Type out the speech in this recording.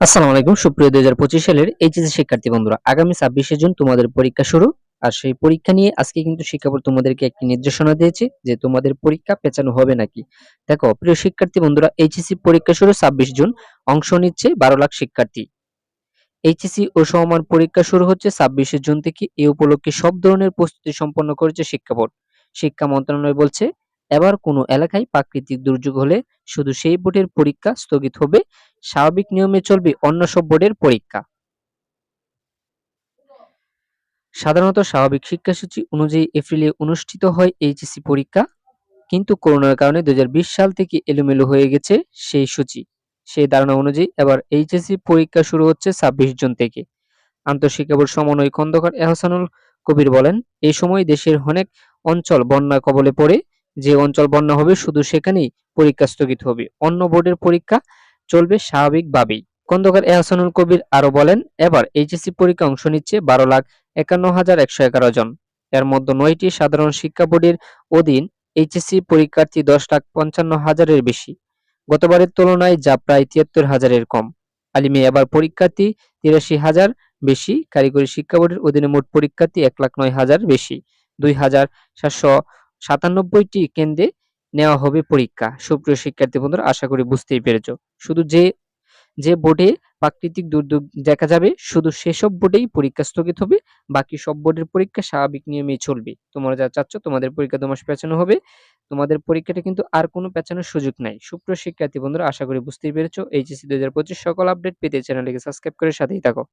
আসসালামু আলাইকুম। সুপ্রিয় দুই হাজার পঁচিশ সালের এইচএসসি শিক্ষার্থী বন্ধুরা, আগামী ছাব্বিশে জুন তোমাদের পরীক্ষা শুরু। আর সেই পরীক্ষা নিয়ে আজকে কিন্তু শিক্ষা বোর্ড তোমাদেরকে একটি নির্দেশনা দিয়েছে যে তোমাদের পরীক্ষা পেছানো হবে নাকি। দেখো, প্রিয় শিক্ষার্থী বন্ধুরা এইচএসি পরীক্ষা শুরু ছাব্বিশ জুন, অংশ নিচ্ছে বারো লাখ শিক্ষার্থী। এইচএসসি ও সমমান পরীক্ষা শুরু হচ্ছে ছাব্বিশে জুন থেকে। এই উপলক্ষে সব ধরনের প্রস্তুতি সম্পন্ন করেছে শিক্ষা বোর্ড শিক্ষা মন্ত্রণালয় বলছে এবার কোনো এলাকায় প্রাকৃতিক দুর্যোগ হলে শুধু সেই বোর্ডের পরীক্ষা স্থগিত হবে, স্বাভাবিক নিয়মে চলবে অন্য সব বোর্ডের পরীক্ষা। সাধারণত স্বাভাবিক শিক্ষাসূচি অনুযায়ী এপ্রিলে অনুষ্ঠিত হয় এইচএসসি পরীক্ষা, কিন্তু করোনার কারণে দুই হাজার বিশ সাল থেকে এলোমেলো হয়ে গেছে সেই সূচি। সেই ধারণা অনুযায়ী এবার এইচএসসি পরীক্ষা শুরু হচ্ছে ছাব্বিশ জুন থেকে। আন্তঃশিক্ষা বোর্ড সমন্বয় খন্দকার এহসানুল কবির বলেন এই সময় দেশের অনেক অঞ্চল বন্যা কবলে পড়ে যে অঞ্চল বন্যা হবে, শুধু সেখানেই পরীক্ষা স্থগিত হবে। অন্য বোর্ডের পরীক্ষা চলবে স্বাভাবিকভাবেই। খন্দকার এহসানুল কবির আরও বলেন, এবার এইচএসসি পরীক্ষা অংশ নিচ্ছে বারো লাখ একান্ন হাজার একশো এগারো জন। এর মধ্যে নয়টি সাধারণ শিক্ষা বোর্ডের অধীন এইচএসসি পরীক্ষার্থী দশ লাখ পঞ্চান্ন হাজারের বেশি। গতবারের তুলনায় যা প্রায় তিয়াত্তর হাজারের কম। আলিমে এবার পরীক্ষার্থী তিরাশি হাজার বেশি, কারিগরি শিক্ষা বোর্ডের অধীনে মোট পরীক্ষার্থী এক লাখ নয় হাজার বেশি। দুই হাজার সাতশো সাতানব্বইটি কেন্দ্রে নেওয়া হবে পরীক্ষা। সুপ্রিয় শিক্ষার্থী বন্ধুরা, আশা করি বুঝতেই পেরেছ। শুধু যে যে বোর্ডে প্রাকৃতিক দুর্যোগ দেখা যাবে, শুধু সেসব বোর্ডেই পরীক্ষা স্থগিত হবে, বাকি সব বোর্ডের পরীক্ষা স্বাভাবিক নিয়মেই চলবে। তোমরা যা চাচ্ছ, তোমাদের পরীক্ষা মাস পেছানো হবে। তোমাদের পরীক্ষাটা কিন্তু আর কোনো পেছানোর সুযোগ নাই। সুপ্রিয় শিক্ষার্থী বন্ধুরা, আশা করি বুঝতেই পেরেছ। এইচএসসি দুই সকল আপডেট পেতে চ্যানেলটিকে সাবস্ক্রাইব করে সাথেই থাকো।